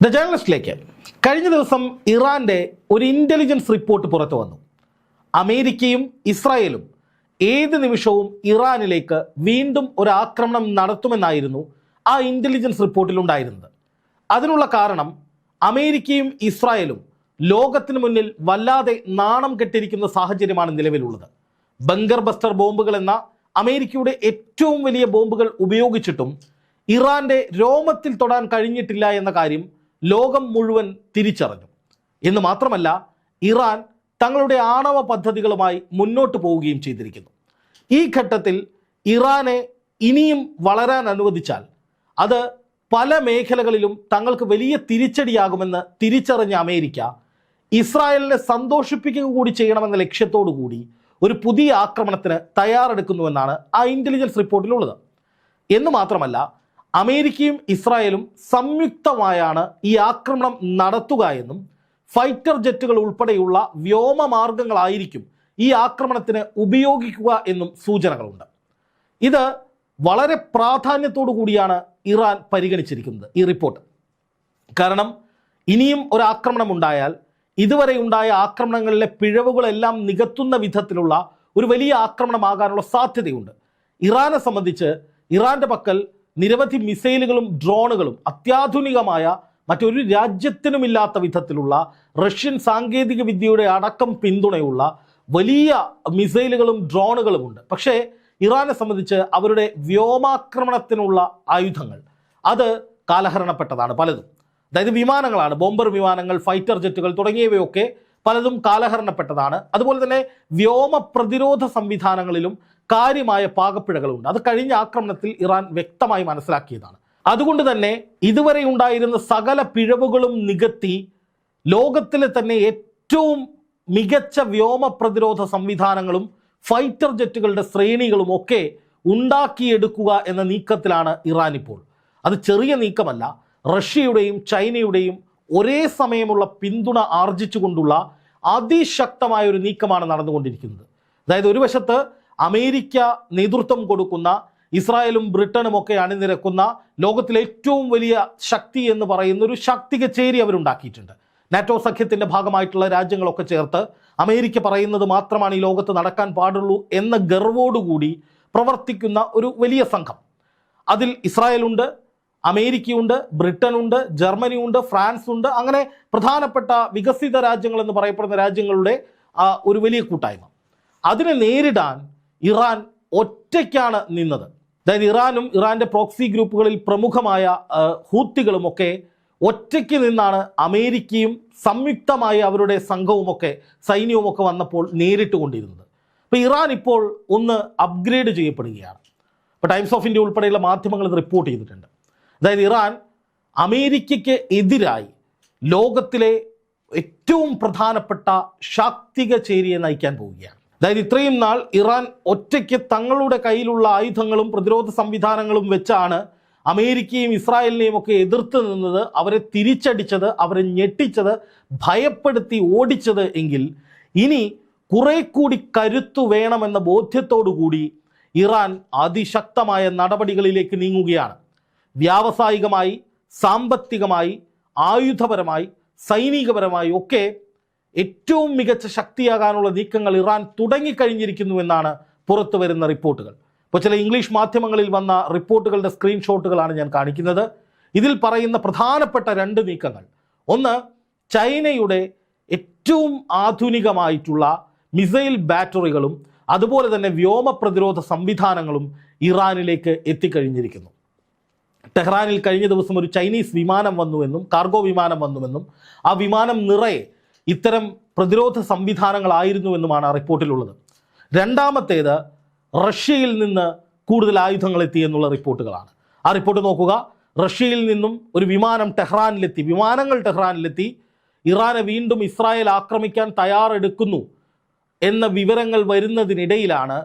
The ജേർണലിസ്റ്റിലേക്ക് കഴിഞ്ഞ ദിവസം ഇറാന്റെ ഒരു ഇന്റലിജൻസ് റിപ്പോർട്ട് പുറത്തു വന്നു. അമേരിക്കയും ഇസ്രായേലും ഏത് നിമിഷവും ഇറാനിലേക്ക് വീണ്ടും ഒരു ആക്രമണം നടത്തുമെന്നായിരുന്നു ആ ഇന്റലിജൻസ് റിപ്പോർട്ടിൽ ഉണ്ടായിരുന്നത്. അതിനുള്ള കാരണം അമേരിക്കയും ഇസ്രായേലും ലോകത്തിന് മുന്നിൽ വല്ലാതെ നാണം കെട്ടിരിക്കുന്ന സാഹചര്യമാണ് നിലവിലുള്ളത്. ബങ്കർ ബസ്റ്റർ ബോംബുകൾ എന്ന അമേരിക്കയുടെ ഏറ്റവും വലിയ ബോംബുകൾ ഉപയോഗിച്ചിട്ടും ഇറാന്റെ രോമത്തിൽ തൊടാൻ കഴിഞ്ഞിട്ടില്ല എന്ന കാര്യം ലോകം മുഴുവൻ തിരിച്ചറിഞ്ഞു. എന്ന് മാത്രമല്ല ഇറാൻ തങ്ങളുടെ ആണവ പദ്ധതികളുമായി മുന്നോട്ട് പോവുകയും ചെയ്തിരിക്കുന്നു. ഈ ഘട്ടത്തിൽ ഇറാനെ ഇനിയും വളരാൻ അനുവദിച്ചാൽ അത് പല മേഖലകളിലും തങ്ങൾക്ക് വലിയ തിരിച്ചടിയാകുമെന്ന് തിരിച്ചറിഞ്ഞ അമേരിക്ക ഇസ്രായേലിനെ സന്തോഷിപ്പിക്കുക കൂടി ചെയ്യണമെന്ന ലക്ഷ്യത്തോടു കൂടി ഒരു പുതിയ ആക്രമണത്തിന് തയ്യാറെടുക്കുന്നുവെന്നാണ് ആ ഇന്റലിജൻസ് റിപ്പോർട്ടിലുള്ളത് എന്ന് മാത്രമല്ല അമേരിക്കയും ഇസ്രായേലും സംയുക്തമായാണ് ഈ ആക്രമണം നടത്തുക എന്നും ഫൈറ്റർ ജെറ്റുകൾ ഉൾപ്പെടെയുള്ള വ്യോമമാർഗങ്ങളായിരിക്കും ഈ ആക്രമണത്തിന് ഉപയോഗിക്കുക എന്നും സൂചനകളുണ്ട്. ഇത് വളരെ പ്രാധാന്യത്തോടു കൂടിയാണ് ഇറാൻ പരിഗണിച്ചിരിക്കുന്നത് ഈ റിപ്പോർട്ട്. കാരണം ഇനിയും ഒരു ആക്രമണം ഉണ്ടായാൽ ഇതുവരെ ഉണ്ടായ ആക്രമണങ്ങളിലെ പിഴവുകളെല്ലാം നികത്തുന്ന വിധത്തിലുള്ള ഒരു വലിയ ആക്രമണമാകാനുള്ള സാധ്യതയുണ്ട്. ഇറാനെ സംബന്ധിച്ച് ഇറാന്റെ പക്കൽ നിരവധി മിസൈലുകളും ഡ്രോണുകളും അത്യാധുനികമായ മറ്റൊരു രാജ്യത്തിനുമില്ലാത്ത വിധത്തിലുള്ള റഷ്യൻ സാങ്കേതിക വിദ്യയുടെ അടക്കം പിന്തുണയുള്ള വലിയ മിസൈലുകളും ഡ്രോണുകളുമുണ്ട് പക്ഷേ ഇറാനെ സംബന്ധിച്ച് അവരുടെ വ്യോമാക്രമണത്തിനുള്ള ആയുധങ്ങൾ അത് കാലഹരണപ്പെട്ടതാണ് പലതും. അതായത് വിമാനങ്ങളാണ് ബോംബർ വിമാനങ്ങൾ ഫൈറ്റർ ജെറ്റുകൾ തുടങ്ങിയവയൊക്കെ പലതും കാലഹരണപ്പെട്ടതാണ്. അതുപോലെ തന്നെ വ്യോമ പ്രതിരോധ സംവിധാനങ്ങളിലും കാര്യമായ പാകപ്പിഴകളുണ്ട്. അത് കഴിഞ്ഞ ആക്രമണത്തിൽ ഇറാൻ വ്യക്തമായി മനസ്സിലാക്കിയതാണ്. അതുകൊണ്ട് തന്നെ ഇതുവരെ ഉണ്ടായിരുന്ന സകല പിഴവുകളും നികത്തി ലോകത്തിലെ തന്നെ ഏറ്റവും മികച്ച വ്യോമ പ്രതിരോധ സംവിധാനങ്ങളും ഫൈറ്റർ ജെറ്റുകളുടെ ശ്രേണികളും ഒക്കെ ഉണ്ടാക്കിയെടുക്കുക എന്ന നീക്കത്തിലാണ് ഇറാൻ ഇപ്പോൾ. അത് ചെറിയ നീക്കമല്ല. റഷ്യയുടെയും ചൈനയുടെയും ഒരേ സമയമുള്ള പിന്തുണ ആർജിച്ചുകൊണ്ടുള്ള അതിശക്തമായ ഒരു നീക്കമാണ് നടന്നുകൊണ്ടിരിക്കുന്നത്. അതായത് ഒരു വശത്ത് അമേരിക്ക നേതൃത്വം കൊടുക്കുന്ന ഇസ്രായേലും ബ്രിട്ടനും ഒക്കെ അണിനിരക്കുന്ന ലോകത്തിലെ ഏറ്റവും വലിയ ശക്തി എന്ന് പറയുന്ന ഒരു ശക്തി കച്ചേരി അവരുണ്ടാക്കിയിട്ടുണ്ട്. നാറ്റോ സഖ്യത്തിന്റെ ഭാഗമായിട്ടുള്ള രാജ്യങ്ങളൊക്കെ ചേർത്ത് അമേരിക്ക പറയുന്നത് മാത്രമാണ് ഈ ലോകത്ത് നടക്കാൻ പാടുള്ളൂ എന്ന ഗർവോടുകൂടി പ്രവർത്തിക്കുന്ന ഒരു വലിയ സംഘം. അതിൽ ഇസ്രായേലുണ്ട് അമേരിക്കയുണ്ട് ബ്രിട്ടനുണ്ട് ജർമ്മനിയുണ്ട് ഫ്രാൻസ് ഉണ്ട് അങ്ങനെ പ്രധാനപ്പെട്ട വികസിത രാജ്യങ്ങൾ എന്ന് പറയപ്പെടുന്ന രാജ്യങ്ങളുടെ ഒരു വലിയ കൂട്ടായ്മ. അതിനെ നേരിടാൻ ഇറാൻ ഒറ്റയ്ക്കാണ് നിന്നത്. അതായത് ഇറാനും ഇറാന്റെ പ്രോക്സി ഗ്രൂപ്പുകളിൽ പ്രമുഖമായ ഹൂത്തികളുമൊക്കെ ഒറ്റയ്ക്ക് നിന്നാണ് അമേരിക്കയും സംയുക്തമായി അവരുടെ സംഘവുമൊക്കെ സൈന്യവുമൊക്കെ വന്നപ്പോൾ നേരിട്ട് കൊണ്ടിരുന്നത് അപ്പോൾ ഇറാൻ ഇപ്പോൾ ഒന്ന് അപ്ഗ്രേഡ് ചെയ്യപ്പെടുകയാണ്. ഇപ്പോൾ ടൈംസ് ഓഫ് ഇന്ത്യ ഉൾപ്പെടെയുള്ള മാധ്യമങ്ങൾ ഇത് റിപ്പോർട്ട് ചെയ്തിട്ടുണ്ട്. അതായത് ഇറാൻ അമേരിക്കയ്ക്ക് എതിരായി ലോകത്തിലെ ഏറ്റവും പ്രധാനപ്പെട്ട ശാക്തിക ചേരിയെ നയിക്കാൻ പോവുകയാണ്. അതായത് ഇത്രയും നാൾ ഇറാൻ ഒറ്റയ്ക്ക് തങ്ങളുടെ കയ്യിലുള്ള ആയുധങ്ങളും പ്രതിരോധ സംവിധാനങ്ങളും വെച്ചാണ് അമേരിക്കയും ഇസ്രായേലിനെയും ഒക്കെ എതിർത്ത് നിന്നത് അവരെ തിരിച്ചടിച്ചത് അവരെ ഞെട്ടിച്ചത് ഭയപ്പെടുത്തി ഓടിച്ചത് എങ്കിൽ ഇനി കുറെ കൂടി കരുത്തു വേണമെന്ന ബോധ്യത്തോടു കൂടി ഇറാൻ അതിശക്തമായ നടപടികളിലേക്ക് നീങ്ങുകയാണ്. വ്യാവസായികമായി സാമ്പത്തികമായി ആയുധപരമായി സൈനികപരമായി ഒക്കെ ഏറ്റവും മികച്ച ശക്തിയാകാനുള്ള നീക്കങ്ങൾ ഇറാൻ തുടങ്ങിക്കഴിഞ്ഞിരിക്കുന്നു എന്നാണ് പുറത്തു വരുന്ന റിപ്പോർട്ടുകൾ. ഇപ്പോൾ ചില ഇംഗ്ലീഷ് മാധ്യമങ്ങളിൽ വന്ന റിപ്പോർട്ടുകളുടെ സ്ക്രീൻഷോട്ടുകളാണ് ഞാൻ കാണിക്കുന്നത്. ഇതിൽ പറയുന്ന പ്രധാനപ്പെട്ട രണ്ട് നീക്കങ്ങൾ. ഒന്ന് ചൈനയുടെ ഏറ്റവും ആധുനികമായിട്ടുള്ള മിസൈൽ ബാറ്ററികളും അതുപോലെ തന്നെ വ്യോമ പ്രതിരോധ സംവിധാനങ്ങളും ഇറാനിലേക്ക് എത്തിക്കഴിഞ്ഞിരിക്കുന്നു. ടെഹ്റാനിൽ കഴിഞ്ഞ ദിവസം ഒരു ചൈനീസ് വിമാനം വന്നുവെന്നും കാർഗോ വിമാനം വന്നുവെന്നും ആ വിമാനം നിറയെ ഇത്തരം പ്രതിരോധ സംവിധാനങ്ങളായിരുന്നുവെന്നുമാണ് ആ റിപ്പോർട്ടിലുള്ളത്. രണ്ടാമത്തേത് റഷ്യയിൽ നിന്ന് കൂടുതൽ ആയുധങ്ങൾ എത്തി എന്നുള്ള റിപ്പോർട്ടുകളാണ്. ആ റിപ്പോർട്ട് നോക്കുക. റഷ്യയിൽ നിന്നും ഒരു വിമാനം ടെഹ്റാനിലെത്തി. വിമാനങ്ങൾ ടെഹ്റാനിലെത്തി. ഇറാനെ വീണ്ടും ഇസ്രായേൽ ആക്രമിക്കാൻ തയ്യാറെടുക്കുന്നു എന്ന വിവരങ്ങൾ വരുന്നതിനിടയിലാണ്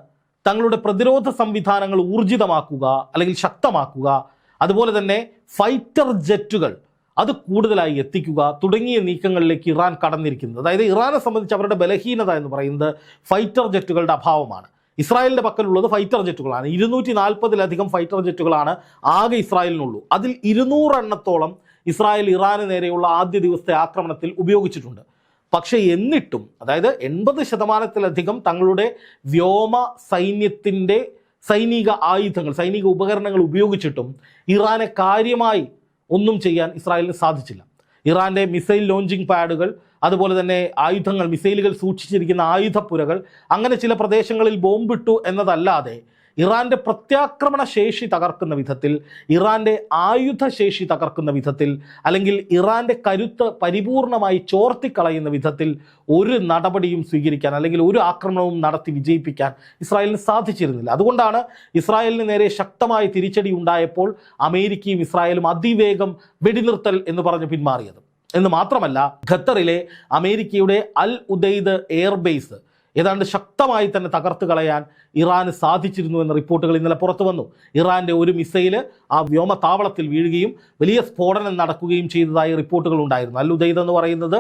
തങ്ങളുടെ പ്രതിരോധ സംവിധാനങ്ങൾ ഊർജിതമാക്കുക അല്ലെങ്കിൽ ശക്തമാക്കുക. അതുപോലെ തന്നെ ഫൈറ്റർ ജെറ്റുകൾ അത് കൂടുതലായി എത്തിക്കുക തുടങ്ങിയ നീക്കങ്ങളിലേക്ക് ഇറാൻ കടന്നിരിക്കുന്നത്. അതായത് ഇറാനെ സംബന്ധിച്ച് അവരുടെ ബലഹീനത എന്ന് പറയുന്നത് ഫൈറ്റർ ജെറ്റുകളുടെ അഭാവമാണ്. ഇസ്രായേലിന്റെ പക്കലുള്ളത് ഫൈറ്റർ ജെറ്റുകളാണ്. ഇരുന്നൂറ്റി നാൽപ്പതിലധികം ഫൈറ്റർ ജെറ്റുകളാണ് ആകെ ഇസ്രായേലിനുള്ളൂ. അതിൽ ഇരുന്നൂറെണ്ണത്തോളം ഇസ്രായേൽ ഇറാന് നേരെയുള്ള ആദ്യ ദിവസത്തെ ആക്രമണത്തിൽ ഉപയോഗിച്ചിട്ടുണ്ട്. പക്ഷേ എന്നിട്ടും അതായത് എൺപത് ശതമാനത്തിലധികം തങ്ങളുടെ വ്യോമ സൈന്യത്തിന്റെ സൈനിക ആയുധങ്ങൾ സൈനിക ഉപകരണങ്ങൾ ഉപയോഗിച്ചിട്ടും ഇറാനെ കാര്യമായി ഒന്നും ചെയ്യാൻ ഇസ്രായേലിന് സാധിച്ചില്ല. ഇറാന്റെ മിസൈൽ ലോഞ്ചിങ് പാഡുകൾ അതുപോലെ തന്നെ ആയുധങ്ങൾ മിസൈലുകൾ സൂക്ഷിച്ചിരിക്കുന്ന ആയുധപ്പുരകൾ അങ്ങനെ ചില പ്രദേശങ്ങളിൽ ബോംബിട്ടു എന്നതല്ലാതെ ഇറാന്റെ പ്രത്യാക്രമണ ശേഷി തകർക്കുന്ന വിധത്തിൽ ഇറാന്റെ ആയുധ ശേഷി തകർക്കുന്ന വിധത്തിൽ അല്ലെങ്കിൽ ഇറാന്റെ കരുത്ത് പരിപൂർണമായി ചോർത്തിക്കളയുന്ന വിധത്തിൽ ഒരു നടപടിയും സ്വീകരിക്കാൻ അല്ലെങ്കിൽ ഒരു ആക്രമണവും നടത്തി വിജയിപ്പിക്കാൻ ഇസ്രായേലിന് സാധിച്ചിരുന്നില്ല. അതുകൊണ്ടാണ് ഇസ്രായേലിന് നേരെ ശക്തമായ തിരിച്ചടി ഉണ്ടായപ്പോൾ അമേരിക്കയും ഇസ്രായേലും അതിവേഗം വെടിനിർത്തൽ എന്ന് പറഞ്ഞ് പിന്മാറിയത്. എന്ന് മാത്രമല്ല ഖത്തറിലെ അമേരിക്കയുടെ അൽ ഉദൈദ് എയർബേസ് ഏതാണ്ട് ശക്തമായി തന്നെ തകർത്ത് കളയാൻ ഇറാന് സാധിച്ചിരുന്നു എന്ന റിപ്പോർട്ടുകൾ ഇന്നലെ പുറത്തു വന്നു. ഇറാന്റെ ഒരു മിസൈൽ ആ വ്യോമതാവളത്തിൽ വീഴുകയും വലിയ സ്ഫോടനം നടക്കുകയും ചെയ്തതായി റിപ്പോർട്ടുകൾ ഉണ്ടായിരുന്നു. അൽ ഉദൈദ് എന്ന് പറയുന്നത്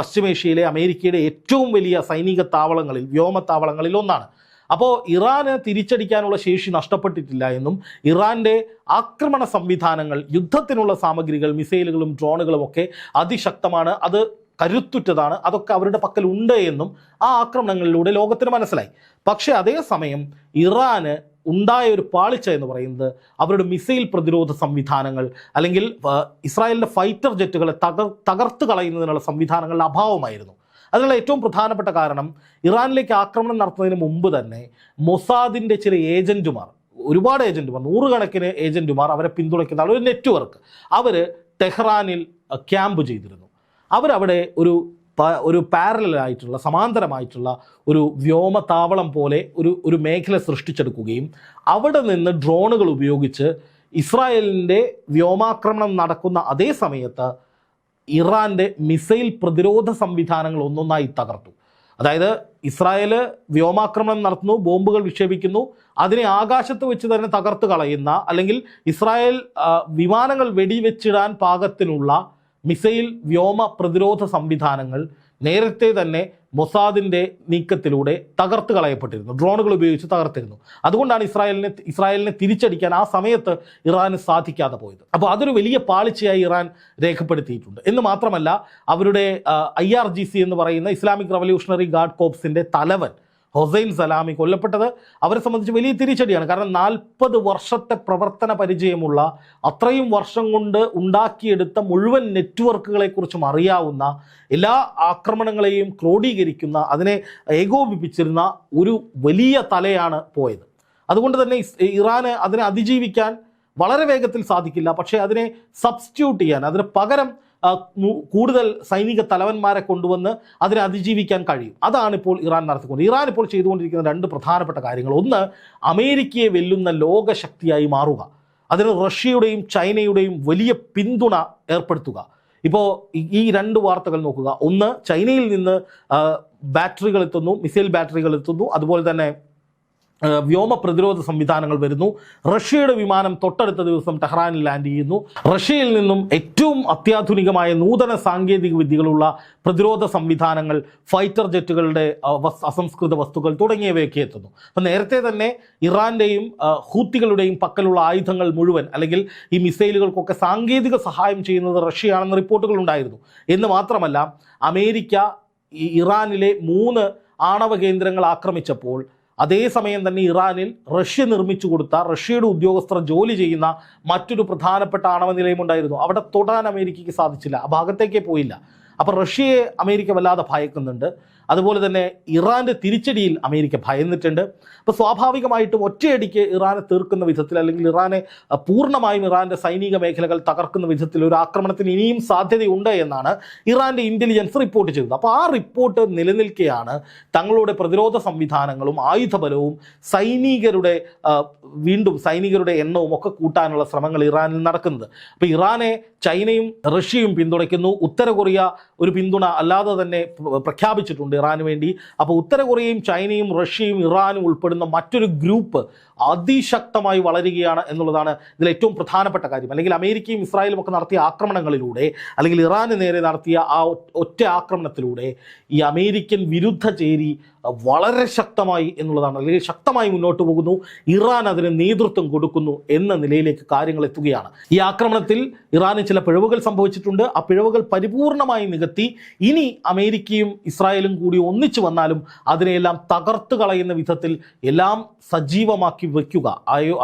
പശ്ചിമേഷ്യയിലെ അമേരിക്കയുടെ ഏറ്റവും വലിയ സൈനിക താവളങ്ങളിൽ വ്യോമത്താവളങ്ങളിൽ ഒന്നാണ്. അപ്പോൾ ഇറാന് തിരിച്ചടിക്കാനുള്ള ശേഷി നഷ്ടപ്പെട്ടിട്ടില്ല എന്നും ഇറാന്റെ ആക്രമണ സംവിധാനങ്ങൾ യുദ്ധത്തിനുള്ള സാമഗ്രികൾ മിസൈലുകളും ഡ്രോണുകളും ഒക്കെ അതിശക്തമാണ്. അത് കരുത്തുറ്റതാണ്. അതൊക്കെ അവരുടെ പക്കൽ ഉണ്ട് എന്നും ആ ആക്രമണങ്ങളിലൂടെ ലോകത്തിന് മനസ്സിലായി. പക്ഷേ അതേസമയം ഇറാന് ഉണ്ടായ ഒരു പാളിച്ച എന്ന് പറയുന്നത് അവരുടെ മിസൈൽ പ്രതിരോധ സംവിധാനങ്ങൾ അല്ലെങ്കിൽ ഇസ്രായേലിന്റെ ഫൈറ്റർ ജെറ്റുകളെ തകർ തകർത്ത് കളയുന്നതിനുള്ള സംവിധാനങ്ങളുടെ അഭാവമായിരുന്നു. അതിനുള്ള ഏറ്റവും പ്രധാനപ്പെട്ട കാരണം ഇറാനിലേക്ക് ആക്രമണം നടത്തുന്നതിന് മുമ്പ് തന്നെ മൊസാദിന്റെ ചില ഏജന്റുമാർ ഒരുപാട് ഏജന്റുമാർ നൂറുകണക്കിന് ഏജന്റുമാർ അവരെ പിന്തുണയ്ക്കുന്ന ഒരു നെറ്റ്വർക്ക്. അവർ ടെഹ്റാനിൽ ക്യാമ്പ് ചെയ്തിരുന്നു. അവരവിടെ ഒരു ഒരു പാരലായിട്ടുള്ള സമാന്തരമായിട്ടുള്ള ഒരു വ്യോമതാവളം പോലെ ഒരു ഒരു മേഖല സൃഷ്ടിച്ചെടുക്കുകയും അവിടെ നിന്ന് ഡ്രോണുകൾ ഉപയോഗിച്ച് ഇസ്രായേലിന്റെ വ്യോമാക്രമണം നടക്കുന്ന അതേ സമയത്ത് ഇറാന്റെ മിസൈൽ പ്രതിരോധ സംവിധാനങ്ങൾ ഒന്നൊന്നായി തകർത്തു. അതായത് ഇസ്രായേൽ വ്യോമാക്രമണം നടത്തുന്നു ബോംബുകൾ വിക്ഷേപിക്കുന്നു അതിനെ ആകാശത്ത് വെച്ച് തന്നെ തകർത്ത് കളയുന്ന അല്ലെങ്കിൽ ഇസ്രായേൽ വിമാനങ്ങൾ വെടിവെച്ചിടാൻ പാകത്തിനുള്ള മിസൈൽ വ്യോമ പ്രതിരോധ സംവിധാനങ്ങൾ നേരത്തെ തന്നെ മൊസാദിന്റെ നീക്കത്തിലൂടെ തകർത്ത് കളയപ്പെട്ടിരുന്നു. ഡ്രോണുകൾ ഉപയോഗിച്ച് തകർത്തിരുന്നു. അതുകൊണ്ടാണ് ഇസ്രായേലിനെ ഇസ്രായേലിനെ തിരിച്ചടിക്കാൻ ആ സമയത്ത് ഇറാന് സാധിക്കാതെ പോയത്. അപ്പോൾ അതൊരു വലിയ പാളിച്ചയായി ഇറാൻ രേഖപ്പെടുത്തിയിട്ടുണ്ട്. എന്ന് മാത്രമല്ല അവരുടെ ഐ എന്ന് പറയുന്ന ഇസ്ലാമിക് റവല്യൂഷണറി ഗാർഡ് കോപ്സിന്റെ തലവൻ ഹൊസൈൻ സലാമി കൊല്ലപ്പെട്ടത് അവരെ സംബന്ധിച്ച് വലിയ തിരിച്ചടിയാണ്. കാരണം നാൽപ്പത് വർഷത്തെ പ്രവർത്തന പരിചയമുള്ള അത്രയും വർഷം കൊണ്ട് ഉണ്ടാക്കിയെടുത്ത മുഴുവൻ നെറ്റ്വർക്കുകളെക്കുറിച്ചും അറിയാവുന്ന എല്ലാ ആക്രമണങ്ങളെയും ക്രോഡീകരിക്കുന്ന അതിനെ ഏകോപിപ്പിച്ചിരുന്ന ഒരു വലിയ തലയാണ് പോയത്. അതുകൊണ്ട് തന്നെ ഇറാന് അതിനെ അതിജീവിക്കാൻ വളരെ വേഗത്തിൽ സാധിക്കില്ല. പക്ഷേ അതിനെ സബ്സ്റ്റിറ്റ്യൂട്ട് ചെയ്യാൻ അതിന് പകരം കൂടുതൽ സൈനിക തലവന്മാരെ കൊണ്ടുവന്ന് അതിനെ അതിജീവിക്കാൻ കഴിയും. അതാണ് ഇപ്പോൾ ഇറാൻ നടത്തിക്കൊണ്ട് ഇറാൻ ഇപ്പോൾ ചെയ്തുകൊണ്ടിരിക്കുന്ന രണ്ട് പ്രധാനപ്പെട്ട കാര്യങ്ങൾ. ഒന്ന് അമേരിക്കയെ വെല്ലുന്ന ലോകശക്തിയായി മാറുക. അതിന് റഷ്യയുടെയും ചൈനയുടെയും വലിയ പിന്തുണ ഏർപ്പെടുത്തുക. ഇപ്പോൾ ഈ രണ്ട് വാർത്തകൾ നോക്കുക. ഒന്ന് ചൈനയിൽ നിന്ന് ബാറ്ററികൾ എത്തുന്നു മിസൈൽ ബാറ്ററികൾ എത്തുന്നു. അതുപോലെ തന്നെ വ്യോമ പ്രതിരോധ സംവിധാനങ്ങൾ വരുന്നു. റഷ്യയുടെ വിമാനം തൊട്ടടുത്ത ദിവസം ടെഹ്റാനിൽ ലാൻഡ് ചെയ്യുന്നു. റഷ്യയിൽ നിന്നും ഏറ്റവും അത്യാധുനികമായ നൂതന സാങ്കേതിക വിദ്യകളുള്ള പ്രതിരോധ സംവിധാനങ്ങൾ ഫൈറ്റർ ജെറ്റുകളുടെ അസംസ്കൃത വസ്തുക്കൾ തുടങ്ങിയവയൊക്കെ എത്തുന്നു. അപ്പം നേരത്തെ തന്നെ ഇറാന്റെയും ഹൂത്തികളുടെയും പക്കലുള്ള ആയുധങ്ങൾ മുഴുവൻ അല്ലെങ്കിൽ ഈ മിസൈലുകൾക്കൊക്കെ സാങ്കേതിക സഹായം ചെയ്യുന്നത് റഷ്യയാണെന്ന് റിപ്പോർട്ടുകൾ ഉണ്ടായിരുന്നു. എന്ന് മാത്രമല്ല അമേരിക്ക ഇറാനിലെ മൂന്ന് ആണവ കേന്ദ്രങ്ങൾ ആക്രമിച്ചപ്പോൾ അതേസമയം തന്നെ ഇറാനിൽ റഷ്യ നിർമ്മിച്ചു കൊടുത്ത റഷ്യയുടെ ഉദ്യോഗസ്ഥർ ജോലി ചെയ്യുന്ന മറ്റൊരു പ്രധാനപ്പെട്ട ആണവ നിലയം ഉണ്ടായിരുന്നു. അവിടെ തൊടാൻ അമേരിക്കയ്ക്ക് സാധിച്ചില്ല. ആ ഭാഗത്തേക്കേ പോയില്ല. അപ്പോൾ റഷ്യയെ അമേരിക്ക വല്ലാതെ ഭയക്കുന്നുണ്ട്. അതുപോലെ തന്നെ ഇറാന്റെ തിരിച്ചടിയിൽ അമേരിക്ക ഭയന്നിട്ടുണ്ട്. അപ്പോൾ സ്വാഭാവികമായിട്ടും ഒറ്റയടിക്ക് ഇറാനെ തീർക്കുന്ന വിധത്തിൽ അല്ലെങ്കിൽ ഇറാനെ പൂർണമായും ഇറാന്റെ സൈനിക മേഖലകൾ തകർക്കുന്ന വിധത്തിൽ ഒരു ആക്രമണത്തിന് ഇനിയും സാധ്യതയുണ്ട് എന്നാണ് ഇറാന്റെ ഇന്റലിജൻസ് റിപ്പോർട്ട് ചെയ്തത്. അപ്പോൾ ആ റിപ്പോർട്ട് നിലനിൽക്കെയാണ് തങ്ങളുടെ പ്രതിരോധ സംവിധാനങ്ങളും ആയുധബലവും സൈനികരുടെ വീണ്ടും സൈനികരുടെ എണ്ണവും ഒക്കെ കൂട്ടാനുള്ള ശ്രമങ്ങൾ ഇറാനിൽ നടക്കുന്നത്. അപ്പോൾ ഇറാനെ ചൈനയും റഷ്യയും പിന്തുണയ്ക്കുന്നു. ഉത്തര കൊറിയ ഒരു പിന്തുണ അല്ലാതെ തന്നെ പ്രഖ്യാപിച്ചിട്ടുണ്ട്. ഇറാന് വേണ്ടി. അപ്പോൾ ഉത്തര കൊറിയയും ചൈനയും റഷ്യയും ഇറാനും ഉൾപ്പെടുന്ന മറ്റൊരു ഗ്രൂപ്പ് അതിശക്തമായി വളരുകയാണ് എന്നുള്ളതാണ് ഇതിൽ ഏറ്റവും പ്രധാനപ്പെട്ട കാര്യം. അല്ലെങ്കിൽ അമേരിക്കയും ഇസ്രായേലും ഒക്കെ നടത്തിയ ആക്രമണങ്ങളിലൂടെ അല്ലെങ്കിൽ ഇറാന് നേരെ നടത്തിയ ആ ഒറ്റ ആക്രമണത്തിലൂടെ ഈ അമേരിക്കൻ വിരുദ്ധ ചേരി വളരെ ശക്തമായി എന്നുള്ളതാണ് അല്ലെങ്കിൽ ശക്തമായി മുന്നോട്ട് പോകുന്നു. ഇറാൻ അതിന് നേതൃത്വം കൊടുക്കുന്നു എന്ന നിലയിലേക്ക് കാര്യങ്ങൾ എത്തുകയാണ്. ഈ ആക്രമണത്തിൽ ഇറാന് ചില പിഴവുകൾ സംഭവിച്ചിട്ടുണ്ട്. ആ പിഴവുകൾ പരിപൂർണമായി നികത്തി ഇനി അമേരിക്കയും ഇസ്രായേലും കൂടി ഒന്നിച്ചു വന്നാലും അതിനെയെല്ലാം തകർത്തു കളയുന്ന വിധത്തിൽ എല്ലാം സജീവമാക്കി വയ്ക്കുക ആയു-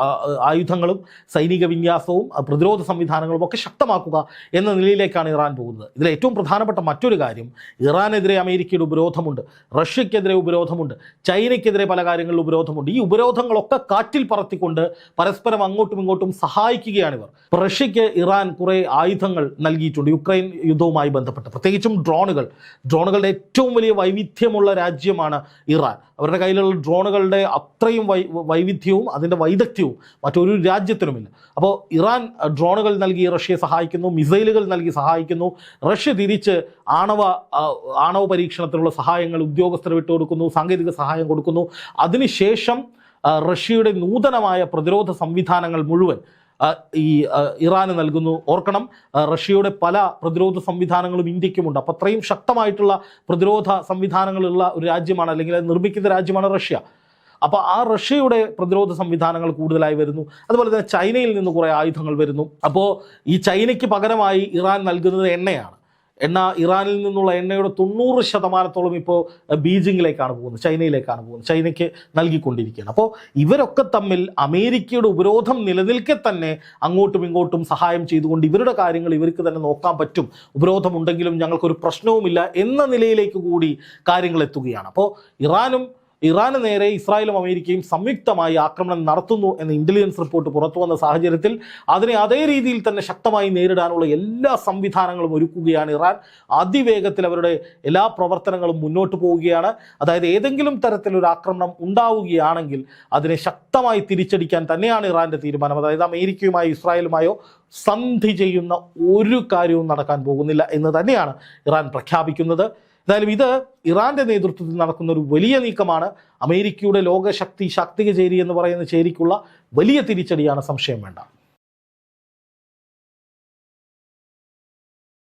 ആയുധങ്ങളും സൈനിക വിന്യാസവും പ്രതിരോധ സംവിധാനങ്ങളും ഒക്കെ ശക്തമാക്കുക എന്ന നിലയിലേക്കാണ് ഇറാൻ പോകുന്നത്. ഇതിൽ ഏറ്റവും പ്രധാനപ്പെട്ട മറ്റൊരു കാര്യം ഇറാനെതിരെ അമേരിക്കയുടെ ഉപരോധമുണ്ട്. റഷ്യക്കെതിരെ ഉപരോധമുണ്ട്. ചൈനയ്ക്കെതിരെ പല കാര്യങ്ങളിലും ഉപരോധമുണ്ട്. ഈ ഉപരോധങ്ങളൊക്കെ കാറ്റിൽ പറത്തിക്കൊണ്ട് പരസ്പരം അങ്ങോട്ടും ഇങ്ങോട്ടും സഹായിക്കുകയാണ് ഇവർ. റഷ്യയ്ക്ക് ഇറാൻ കുറേ ആയുധങ്ങൾ നൽകിയിട്ടുണ്ട്. യുക്രൈൻ യുദ്ധവുമായി ബന്ധപ്പെട്ട്. പ്രത്യേകിച്ചും ഡ്രോണുകൾ. ഡ്രോണുകളുടെ ഏറ്റവും വലിയ വൈവിധ്യമുള്ള രാജ്യമാണ് ഇറാൻ. അവരുടെ കയ്യിലുള്ള ഡ്രോണുകളുടെ അത്രയും വൈ വൈവിധ്യവും അതിന്റെ വൈദഗ്ധ്യവും മറ്റൊരു രാജ്യത്തിനുമില്ല. അപ്പോൾ ഇറാൻ ഡ്രോണുകൾ നൽകി റഷ്യയെ സഹായിക്കുന്നു മിസൈലുകൾ നൽകി സഹായിക്കുന്നു. റഷ്യ തിരിച്ച് ആണവ ആണവ പരീക്ഷണത്തിനുള്ള സഹായങ്ങൾ ഉദ്യോഗസ്ഥർ വിട്ടുകൊടുക്കുന്നു. സാങ്കേതിക സഹായം കൊടുക്കുന്നു. അതിനുശേഷം റഷ്യയുടെ നൂതനമായ പ്രതിരോധ സംവിധാനങ്ങൾ മുഴുവൻ ഈ ഇറാന് നൽകുന്നു. ഓർക്കണം റഷ്യയുടെ പല പ്രതിരോധ സംവിധാനങ്ങളും ഇന്ത്യക്കുമുണ്ട്. അപ്പോൾ അത്രയും ശക്തമായിട്ടുള്ള പ്രതിരോധ സംവിധാനങ്ങളുള്ള ഒരു രാജ്യമാണ് അല്ലെങ്കിൽ നിർമ്മിക്കുന്ന രാജ്യമാണ് റഷ്യ. അപ്പോൾ ആ റഷ്യയുടെ പ്രതിരോധ സംവിധാനങ്ങൾ കൂടുതലായി വരുന്നു. അതുപോലെ തന്നെ ചൈനയിൽ നിന്ന് കുറേ ആയുധങ്ങൾ വരുന്നു. അപ്പോൾ ഈ ചൈനയ്ക്ക് പകരമായി ഇറാൻ നൽകുന്നത് എണ്ണയാണ്. എണ്ണ ഇറാനിൽ നിന്നുള്ള എണ്ണയുടെ തൊണ്ണൂറ് ശതമാനത്തോളം ഇപ്പോൾ ബീജിങ്ങിലേക്കാണ് പോകുന്നത് ചൈനയിലേക്കാണ് പോകുന്നത് ചൈനയ്ക്ക് നൽകിക്കൊണ്ടിരിക്കുകയാണ്. അപ്പോൾ ഇവരൊക്കെ തമ്മിൽ അമേരിക്കയുടെ ഉപരോധം നിലനിൽക്കെ തന്നെ അങ്ങോട്ടും ഇങ്ങോട്ടും സഹായം ചെയ്തുകൊണ്ട് ഇവരുടെ കാര്യങ്ങൾ ഇവർക്ക് തന്നെ നോക്കാൻ പറ്റും. ഉപരോധമുണ്ടെങ്കിലും ഞങ്ങൾക്കൊരു പ്രശ്നവുമില്ല എന്ന നിലയിലേക്ക് കൂടി കാര്യങ്ങൾ എത്തുകയാണ്. അപ്പോൾ ഇറാനും ഇറാന് നേരെ ഇസ്രായേലും അമേരിക്കയും സംയുക്തമായി ആക്രമണം നടത്തുന്നു എന്ന ഇന്റലിജൻസ് റിപ്പോർട്ട് പുറത്തു വന്ന സാഹചര്യത്തിൽ അതിനെ അതേ രീതിയിൽ തന്നെ ശക്തമായി നേരിടാനുള്ള എല്ലാ സംവിധാനങ്ങളും ഒരുക്കുകയാണ് ഇറാൻ. അതിവേഗത്തിൽ അവരുടെ എല്ലാ പ്രവർത്തനങ്ങളും മുന്നോട്ട് പോവുകയാണ്. അതായത് ഏതെങ്കിലും തരത്തിലൊരു ആക്രമണം ഉണ്ടാവുകയാണെങ്കിൽ അതിനെ ശക്തമായി തിരിച്ചടിക്കാൻ തന്നെയാണ് ഇറാന്റെ തീരുമാനം. അതായത് അമേരിക്കയുമായോ ഇസ്രായേലുമായോ സന്ധി ചെയ്യുന്ന ഒരു കാര്യവും നടക്കാൻ പോകുന്നില്ല എന്ന് തന്നെയാണ് ഇറാൻ പ്രഖ്യാപിക്കുന്നത്. എന്തായാലും ഇത് ഇറാന്റെ നേതൃത്വത്തിൽ നടക്കുന്ന ഒരു വലിയ നീക്കമാണ്. അമേരിക്കയുടെ ലോകശക്തി ശാക്തിക ചേരി എന്ന് പറയുന്ന ചേരിക്കുള്ള വലിയ തിരിച്ചടിയാണ് സംശയം വേണ്ട.